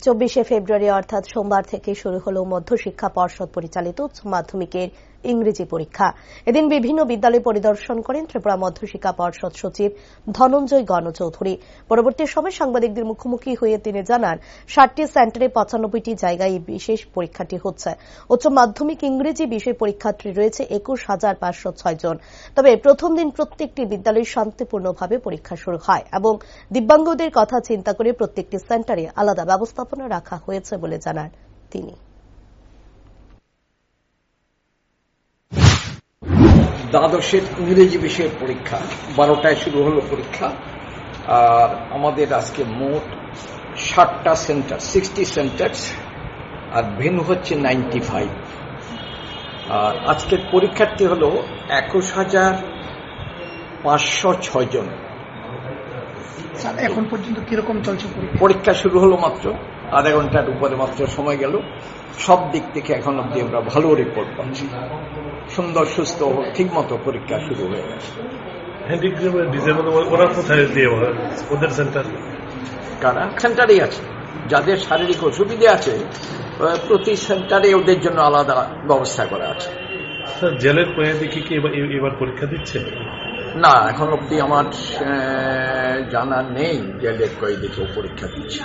চব্বিশে ফেব্রুয়ারি অর্থাৎ সোমবার থেকে শুরু হল মধ্যশিক্ষা পর্ষদ পরিচালিত উচ্চ মাধ্যমিকের ইংরেজি পরীক্ষা। এদিন বিভিন্ন বিদ্যালয় পরিদর্শন করেন ত্রিপুরা মধ্যশিক্ষা পর্ষদ সচিব ধনঞ্জয় গণচৌধুরী। পরবর্তী সময় সাংবাদিকদের মুখোমুখি হয়ে তিনি জানান, ষাটটি সেন্টারে পঁচানব্বইটি জায়গায় এই বিশেষ পরীক্ষাটি হচ্ছে। উচ্চ মাধ্যমিক ইংরেজি বিষয় পরীক্ষার্থী রয়েছে একুশ হাজার পাঁচশো ছয় জন। তবে প্রথম দিন প্রত্যেকটি বিদ্যালয়ে শান্তিপূর্ণভাবে পরীক্ষা শুরু হয় এবং দিব্যাঙ্গদের কথা চিন্তা করে প্রত্যেকটি সেন্টারে আলাদা ব্যবস্থাপনা রাখা হয়েছে বলে জানান তিনি। দ্বাদশের ইংরেজি বিষয়ের পরীক্ষা বারোটায় শুরু হলো পরীক্ষা। আর আমাদের আজকে মোট ষাটটা সেন্টার সিক্সটি সেন্টার্স আর ভেনু হচ্ছে নাইনটি ফাইভ। আর আজকের পরীক্ষার্থী হল একুশ হাজার পাঁচশো ছয় জন। এখন পর্যন্ত কীরকম চলছে পরীক্ষা? পরীক্ষা শুরু হলো মাত্র আধা ঘণ্টার উপরে মাত্র সময় গেল। সব দিক থেকে এখন অব্দি আমরা ভালো রিপোর্ট পাচ্ছি। সুন্দর সুস্থ ঠিক মতো পরীক্ষা শুরু হয়ে গেছে। কারা? সেন্টারেই আছে। যাদের শারীরিক অসুবিধে আছে প্রতি সেন্টারে ওদের জন্য আলাদা ব্যবস্থা করা আছে। স্যার জেলের কয়েদি কি কি এবার পরীক্ষা দিচ্ছে? না এখন অব্দি আমার জানা নেই জেলের লেট কয়েদি কেউ পরীক্ষা দিচ্ছে।